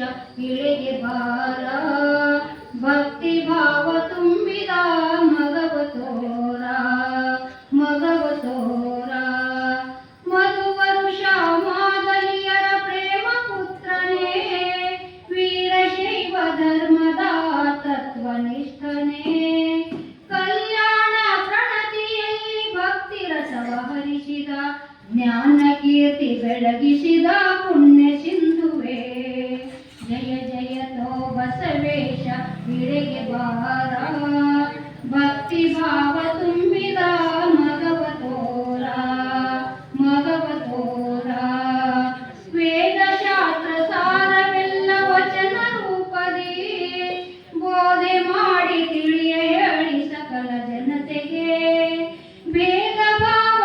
भक्ति बिभाव तुंब मगव तोरा मगवतोरा मधुष मागणी प्रेम पुत्रने वीर शैव धर्मदा तत्विष्ठने कल्याण प्रणति भक्ती रस हरशिद ज्ञान कीर्ती बडक पुण्य ಭಕ್ತಿ ಭಾವ ತುಂಬಿದ ಮಗವ ವೇದ ಶಾಸ್ತ್ರ ಸಾರವೆಲ್ಲ ವಚನ ರೂಪದಿ ಬೋಧೆ ಮಾಡಿ ತಿಳಿಯ ಹೇಳಿ ಜನತೆಗೆ ವೇದ ಭಾವ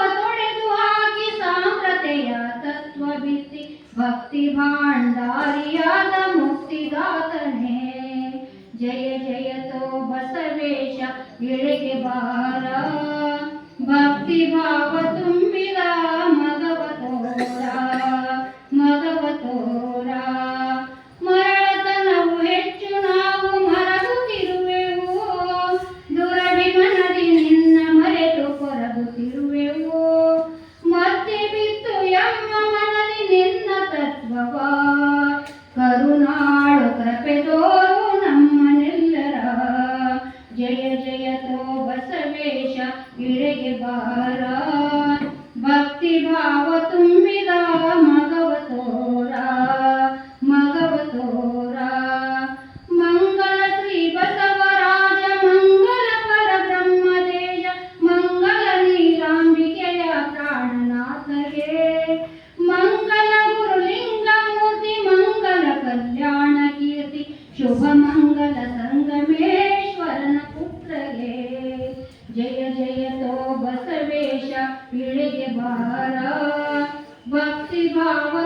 ಭಾಂಡಾರಿಯಾದ ಮುಕ್ತಿದಾತನೆ जय जय तो बसवेश गिरगिबारा भक्तिभाव ಜಯ ಜಯ ತೋ ಬಸವೇಶ ವಿರೆಗೆ ಬಾರ ಭಕ್ತಿ ಭಾವ ತುಂಬಿದ ಮಗವ ತೋರ ಮಗವ ತೋರ ಮಂಗಳ ಶ್ರೀ ಬಸವರಾಜ ಮಂಗಲ ಪರ ಬ್ರಹ್ಮದೇಶ ಮಂಗಲ ನೀರಾಂಬಿಕೆಯ ಪ್ರಾಣನಾಥರೇ ಮಂಗಲ ಗುರುಲಿಂಗಮೂರ್ತಿ ಮಂಗಲ ಕಲ್ಯಾಣ ಕೀರ್ತಿ ಶುಭ ಮಂಗಲ ಸಂಗಮ जय जय तो बसवेश के बारा भक्तिभाव